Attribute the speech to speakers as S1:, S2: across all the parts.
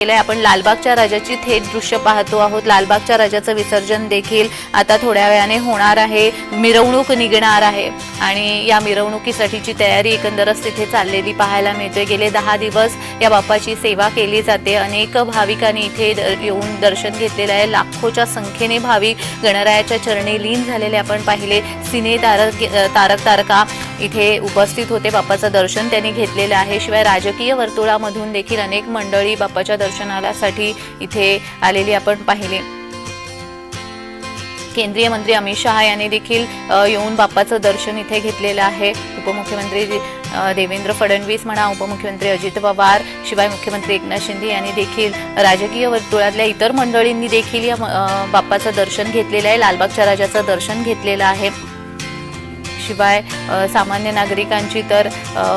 S1: केलंय. आपण लालबागच्या राजाची थेट दृश्य पाहतो आहोत. लालबागच्या राजाचं विसर्जन देखील आता थोड्या वेळाने होणार आहे. मिरवणूक निघणार आहे. आणि या मिरवणुकीसाठीची तयारी एकंदरच तिथे चाललेली पाहायला मिळते. गेले दहा दिवस या बाप्पाची सेवा केली जाते. अनेक भाविकांनी इथे द- येऊन दर्शन घेतलेलं आहे. लाखोच्या संख्येने भाविक गणरायाच्या चरणी लीन झालेले आपण पाहिले. सिने तारक तारक तारका इथे उपस्थित होते. बाप्पाचं दर्शन त्यांनी घेतलेलं आहे. शिवाय राजकीय वर्तुळामधून देखील अनेक मंडळी बाप्पाच्या दर्शनासाठी इथे आलेली आपण पाहिले. केंद्रीय मंत्री अमित शहा यांनी देखील येऊन बाप्पाचं दर्शन इथे घेतलेलं आहे. उपमुख्यमंत्री देवेंद्र फडणवीस म्हणा उपमुख्यमंत्री अजित पवार शिवाय मुख्यमंत्री एकनाथ शिंदे यांनी देखील राजकीय वर्तुळातल्या इतर मंडळींनी देखील या बाप्पाचं दर्शन घेतलेलं आहे. लालबागच्या राजाचं दर्शन घेतलेलं आहे. शिवाय सामान्य नागरिकांची तर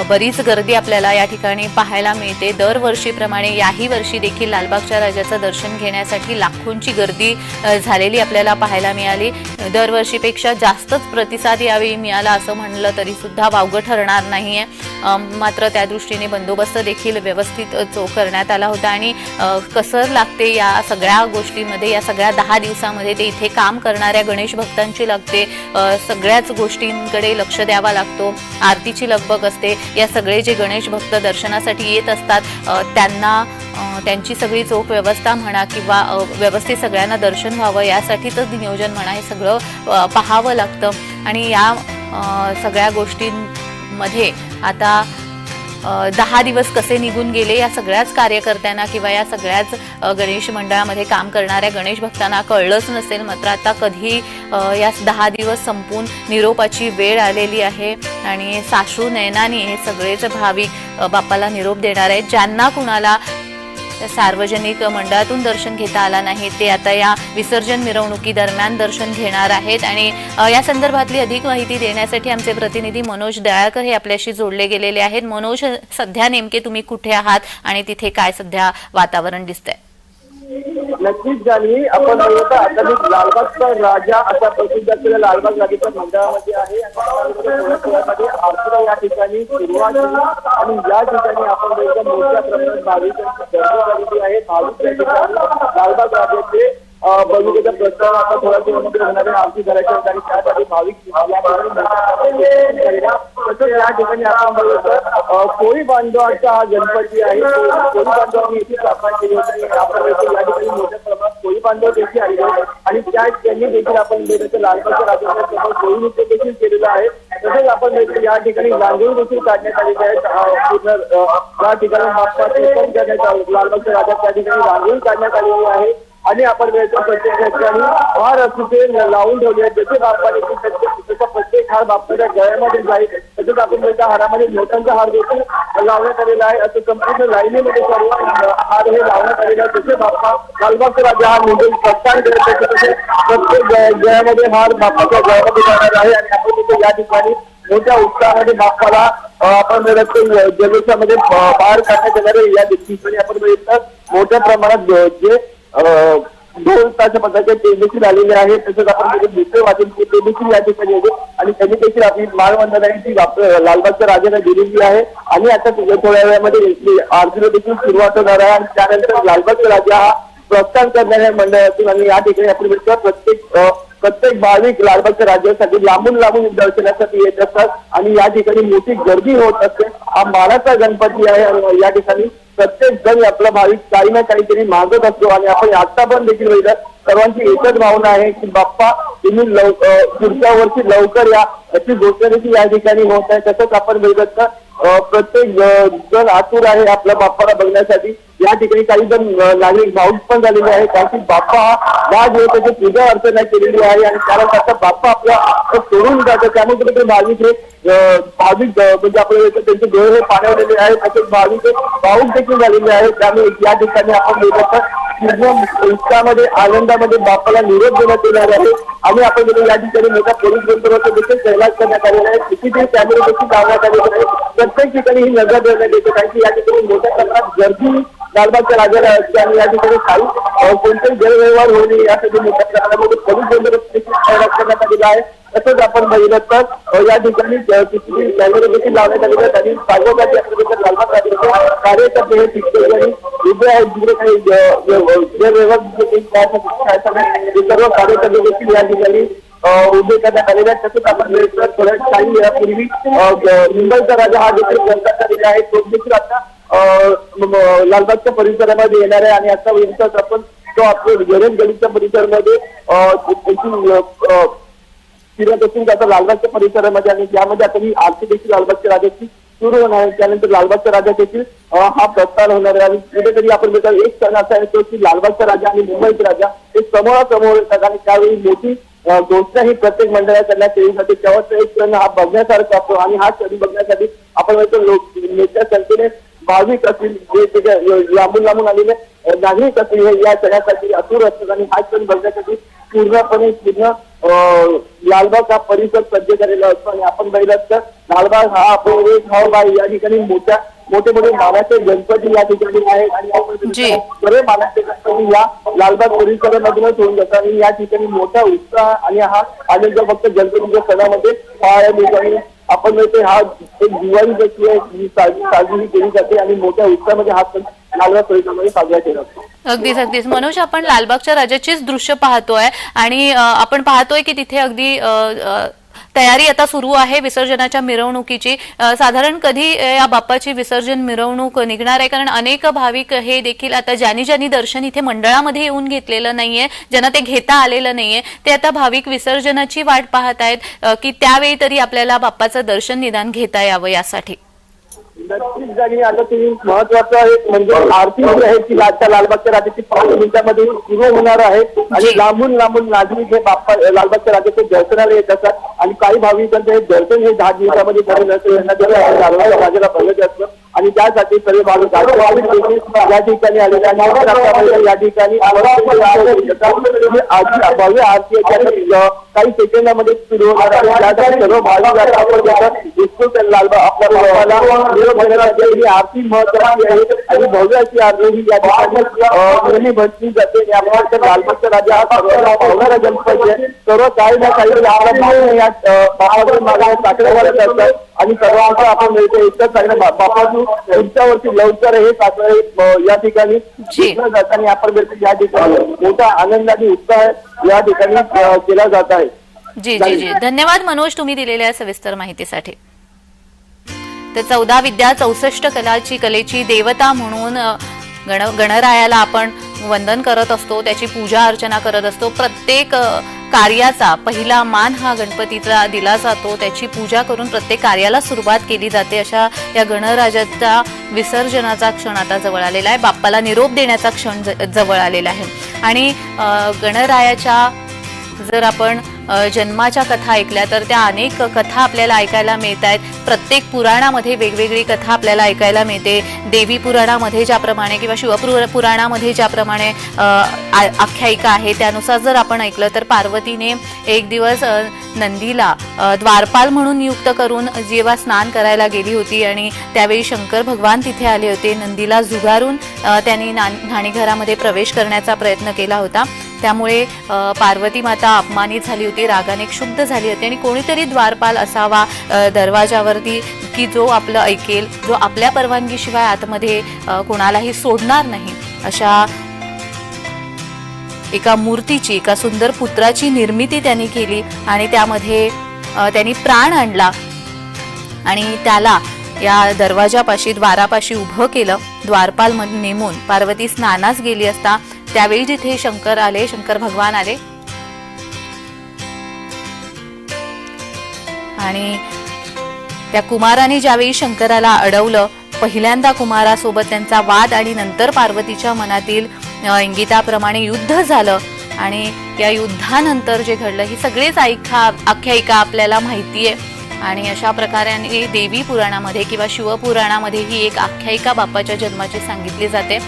S1: बरीच गर्दी आपल्याला या ठिकाणी पाहायला मिळते. दरवर्षीप्रमाणे याही वर्षी देखील लालबागच्या राजाचं दर्शन घेण्यासाठी लाखोंची गर्दी झालेली आपल्याला पाहायला मिळाली. दरवर्षीपेक्षा जास्तच प्रतिसाद यावेळी मिळाला असं म्हणलं तरी सुद्धा वावगं ठरणार नाही आहे मात्र त्या दृष्टीने बंदोबस्त देखील व्यवस्थित चो करण्यात आला होता आणि कसर लागते या सगळ्या गोष्टींमध्ये या सगळ्या दहा दिवसामध्ये ते इथे काम करणाऱ्या गणेश भक्तांची लागते. सगळ्याच गोष्टींकडे लक्ष द्यावा लागतो. आरतीची लगबग असते. या सगळे जे गणेश भक्त दर्शनासाठी येत असतात त्यांना त्यांची सगळी चोख व्यवस्था म्हणा किंवा व्यवस्थित सगळ्यांना दर्शन व्हावं यासाठीच नियोजन म्हणा हे सगळं पाहावं लागतं. आणि या सगळ्या गोष्टींमध्ये आता दहा दिवस कसे निघून गेले या सगळ्याच कार्यकर्त्यांना किंवा या सगळ्याच गणेश मंडळामध्ये काम करणाऱ्या गणेश भक्तांना कळलंच नसेल मात्र आता कधी या दहा दिवस संपून निरोपाची वेळ आलेली आहे आणि साश्रू नयनानी हे सगळेच भाविक बाप्पाला निरोप देणार आहेत ज्यांना कुणाला सार्वजनिक मंडळातून दर्शन घेता आला नाही ते आता या विसर्जन मिरवणुकी दरम्यान दर्शन घेणार आहेत. आणि या संदर्भातली अधिक माहिती देण्यासाठी आमचे प्रतिनिधी मनोज दयाळकर हे आपल्याशी जोडले गेलेले आहेत. मनोज सध्या नेमके तुम्ही कुठे आहात आणि तिथे काय सध्या वातावरण दिसतंय?
S2: नक्कीच झाली आपण बघतो आता मी लालबागचा राजा असा प्रसिद्ध असलेल्या लालबाग राजाच्या मंडळामध्ये आहे. आणि आरतीला या ठिकाणी सुरुवात आणि या ठिकाणी आपण बघतो मोठ्या प्रमाणात भाविकांची गर्दी झालेली आहे. भाविक या ठिकाणी लालबाग राजाचे अं, बलुगेचा प्रस्ताव आता थोड्या वेळामध्ये होणारे आरती करायचे आहेत आणि त्यासाठी भाविक तसंच या ठिकाणी आपण बघतो कोळी बांधवाचा हा गणपती आहे. कोळी बांधवांनी इथे स्थापना केली होती. आपण या ठिकाणी मोठ्या प्रमाणात कोळी बांधव देखील आले आहेत. आणि त्या त्यांनी देखील आपण बघतो लालबागच्या राजाच्या कोळी नृत्य देखील केलेलं आहे. तसंच आपण या ठिकाणी रांगोळी देखील काढण्यात आलेली आहे. पूर्ण या ठिकाणी बाप्पाचे करण्यात लालबागच्या राजा त्या ठिकाणी रांगोळी काढण्यात आलेली आहे. आणि आपण बघतो प्रत्येक ठिकाणी हार असू ते लावून ठेवले आहेत जसे बाप्पाने प्रत्येक त्याचा प्रत्येक हार बाप्पाच्या गळ्यामध्ये जाईल. तसंच आपण बघतो हारामध्ये मोठ्यांचा हार देखील लावण्यात आलेला आहे. असं संपूर्ण लाईनीमध्ये सर्व हार हे लावण्यात आलेले आहे जसे बाप्पा कालबाग राजा हा मुंबई प्रस्थान करत आहे तसे प्रत्येक गळ्यामध्ये हार बाप्पाच्या गळ्यामध्ये जाणार आहे. आणि आपण तिथे या ठिकाणी मोठ्या उत्साहामध्ये बाप्पाला आपण बघतो जल्लोषामध्ये बाहेर काढण्यात येणारे या ठिकाणी आपण बघितलं मोठ्या प्रमाणात जे ढोल ताच्या पथकाचे ते देखील आलेले आहे तसंच आपण दुसरे वाचन ते देखील या ठिकाणी येते आणि त्यांनी देखील आपली मानवंदना ती लालबागच्या राजाला दिलेली आहे. आणि आता थोड्या वेळामध्ये आरतीला देखील सुरुवात होणार आहे. आणि त्यानंतर लालबागचा राजा हा प्रस्थान करणाऱ्या मंडळातून आणि या ठिकाणी आपण बघतो प्रत्येक प्रत्येक भाविक लालबागच्या राज्यासाठी लांबून लांबून दर्शनासाठी येत असतात. आणि या ठिकाणी मोठी गर्दी होत असते. हा माराचा गणपती आहे या ठिकाणी प्रत्येक जण आपला भाविक काही ना काहीतरी मागत असतो. आणि आपण आता पण देखील बघितलं सर्वांची एकच भावना आहे की बाप्पा तुम्ही लव पुढच्या वर्षी लवकर या. अशी घोषणा देखील या ठिकाणी होत आहे. तसंच आपण बघितलं तर प्रत्येक जण आतुर आहे आपल्या बाप्पाला बघण्यासाठी. या ठिकाणी काही जण नागरिक भाऊक पण झालेले कारण की बाप्पा हा राज आहे त्याची पूजा अर्चना केलेली आहे आणि कारण त्याचा बाप्पा आपला सोडून जातो. त्यामुळे कुठेतरी भाविक हे भाविक म्हणजे आपले त्यांचे डोळे हे भाविक हे भाऊक देखील झालेले आहेत. त्यामुळे या ठिकाणी निरोप देण्यात येणार आहे. आणि आपण बघतो या ठिकाणी बंदोबस्त देखील तैनात करण्यात आलेला आहे. सीसीटीव्ही कॅमेरे देखील प्रत्येक ठिकाणी ही नज़र देण्यात येते. कारण की या ठिकाणी गर्दी लालबागच्या राजाला आणि या ठिकाणी काही कोणतेही गैरव्यवहार होऊ नये यासाठी मोठ्या प्रमाणामध्ये पोलीस बंदोबस्त करण्यात आलेला आहे तसंच आपण बघितलं तर या ठिकाणी सीसीटीव्ही कॅमेरे देखील लावण्यात आलेले आहेत आणि पाठोपाठ ठिकाणी लालबाग राजाचे कार्यकर्ते हे शिक्षक आणि उभे आहेत जिकडे काही अ, अ, गैरव्यवहार? हे सर्व कार्यकर्ते देखील या ठिकाणी उभे करण्यात आलेले आहेत तसंच आपण थोड्या काही वेळापूर्वी मुंबईचा राजा हा देखील करण्यात आलेला आहे तो देखील आता अ, लालबागच्या परिसरामध्ये येणार आहे आणि आता बघितलं आपण तो आपलं गरज गलीच्या परिसरामध्ये फिरत असून आता लालबागच्या परिसरामध्ये आणि त्यामध्ये आता ही आरती देखील लालबागच्या राजाची सुरू होणार आहे. त्यानंतर लालबागच्या राजा देखील हा प्रस्ताव होणार आहे. आणि कुठेतरी आपण बघा एक सण असा येतो की लालबागचा राजा आणि मुंबईचा राजा हे समोरासमोर येतात आणि त्यावेळी मोठी अ, घोषणा ही प्रत्येक मंडळात करण्यात येऊ शकते तेव्हाच एक सण हा बघण्यासारखा असतो आणि हा सण बघण्यासाठी आपण म्हणतो लोक नेत्या संख्येने भाविक असतील वेगवेगळ्या लांबून लांबून आलेले नागरिक असतील हे या सणासाठी आतुर असतात आणि हा सण बघण्यासाठी पूर्णपणे पूर्ण लालबाग हा परिसर सज्ज झालेला असतो. आणि आपण बघितलं तर लालबाग हा आपण एक आहे या ठिकाणी मोठ्या मोठे मोठे मानाचे गणपती या ठिकाणी आहेत. आणि. सर्व मानाचे गणपती या लालबाग परिसरामधूनच होऊन जातात. आणि या ठिकाणी मोठा उत्साह आणि हा आनंद फक्त गणपतीच्या सणामध्ये मिळतो. आणि आपण म्हणतो हा एक दिवाळी जशी आहे ही साजरी केली जाते आणि मोठ्या उत्साहामध्ये हा सण लालबाग परिसरामध्ये साजरा केला जातो.
S1: अगदीच अगदीच. मनोज आपण लालबागच्या राजाचीच दृश्य पाहतोय आणि अ, आपण पाहतोय की तिथे अगदी अ, अ, तयारी आता सुरू आहे विसर्जनाच्या मिरवणुकीची. साधारण कधी या बाप्पाची विसर्जन मिरवणूक निघणार आहे? कारण अनेक भाविक हे देखील आता ज्यांनी ज्यांनी दर्शन इथे मंडळामध्ये येऊन घेतलेलं नाहीये ज्यांना ते घेता आलेलं नाहीये ते आता भाविक विसर्जनाची वाट पाहत आहेत की त्यावेळी तरी आपल्याला बाप्पाचं दर्शन निदान घेता यावं यासाठी.
S2: नक्कीच आणि आता तुम्ही महत्वाचं आहे म्हणजे आरती जी आहे ती लालच्या लालबागच्या राजाची पाच मिनिटांमध्ये सुरू होणार आहे. आणि. लांबून लांबून नागरिक हे बाप्पा लालबागच्या राजाचे दर्शनाला येत असतात. आणि काही भाविकांचं हे दर्शन हे दहा दिवसामध्ये झालेलं असतं यांना जर लालबागच्या राजाला बघत असतं. आणि त्यासाठी सर्व भाविक या ठिकाणी आलेले आणि महाराष्ट्रामध्ये या ठिकाणी भव्य आरती काही सेकंदामध्ये सर्व भाविक आपल्या निरोप देण्यासाठी ही आरती महत्वाची आहे आणि भव्य अशी आरती ही या ठिकाणी जाते. तर लालबागचा राजा हा सर्वांना आहे सर्व काही ना काही आपल्या या बापाच्या मागे असतात आणि सर्वांचं आपण मिळतो. एकच सांगणं बा- बापाची तुमच्यावरती लवकर हे साखरे या ठिकाणी
S1: जी.
S2: घेतलं जातं आणि आपण मिळतो या ठिकाणी मोठा आनंद आणि उत्साह या ठिकाणी केला जात आहे.
S1: जी जी जी. धन्यवाद मनोज तुम्ही दिलेल्या सविस्तर माहितीसाठी. तर चौदा विद्या चौसष्ट कलाची कलेची देवता म्हणून गण गणरायाला आपण वंदन करत असतो त्याची पूजा अर्चना करत असतो. प्रत्येक कार्याचा पहिला मान हा गणपतीचा दिला जातो. त्याची पूजा करून प्रत्येक कार्याला सुरुवात केली जाते. अशा या गणराजाचा विसर्जनाचा क्षण आता जवळ आलेला आहे. बाप्पाला निरोप देण्याचा क्षण जवळ आलेला आहे. आणि गणरायाच्या जर आपण जन्माच्या कथा ऐकल्या तर त्या अनेक कथा आपल्याला ऐकायला मिळत आहेत प्रत्येक पुराणामध्ये वेगवेगळी कथा आपल्याला ऐकायला मिळते. देवी पुराणामध्ये ज्याप्रमाणे किंवा शिवपुर पुराणामध्ये ज्याप्रमाणे आ- आख्यायिका आहे त्यानुसार जर आपण ऐकलं तर पार्वतीने एक दिवस नंदीला द्वारपाल म्हणून नियुक्त करून जेव्हा स्नान करायला गेली होती आणि त्यावेळी शंकर भगवान तिथे आले होते नंदीला झुगारून त्यांनी नाणीघरामध्ये प्रवेश करण्याचा प्रयत्न केला होता. त्यामुळे पार्वती माता अपमानित झाली होती रागाने क्षुब्ध झाली होती आणि कोणीतरी द्वारपाल असावा दरवाजावरती की जो आपलं ऐकेल जो आपल्या परवानगीशिवाय आतमध्ये कोणालाही सोडणार नाही अशा एका मूर्तीची एका सुंदर पुत्राची निर्मिती त्यांनी केली आणि त्यामध्ये त्यांनी प्राण आणला आणि त्याला या दरवाजापाशी द्वारापाशी उभं केलं. द्वारपाल नेमून पार्वती स्नानास गेली असता त्यावेळी जिथे शंकर आले शंकर भगवान आले. आणि त्या कुमाराने ज्यावेळी शंकराला अडवलं पहिल्यांदा कुमारासोबत त्यांचा वाद आणि नंतर पार्वतीच्या मनातील इंगिताप्रमाणे युद्ध झालं. आणि या युद्धानंतर जे घडलं ही सगळीच ऐका आख्यायिका आपल्याला माहिती आहे आणि अशा प्रकारे देवी पुराणामध्ये किंवा शिवपुराणामध्ये ही एक आख्यायिका बाप्पाच्या जन्माची सांगितली जाते.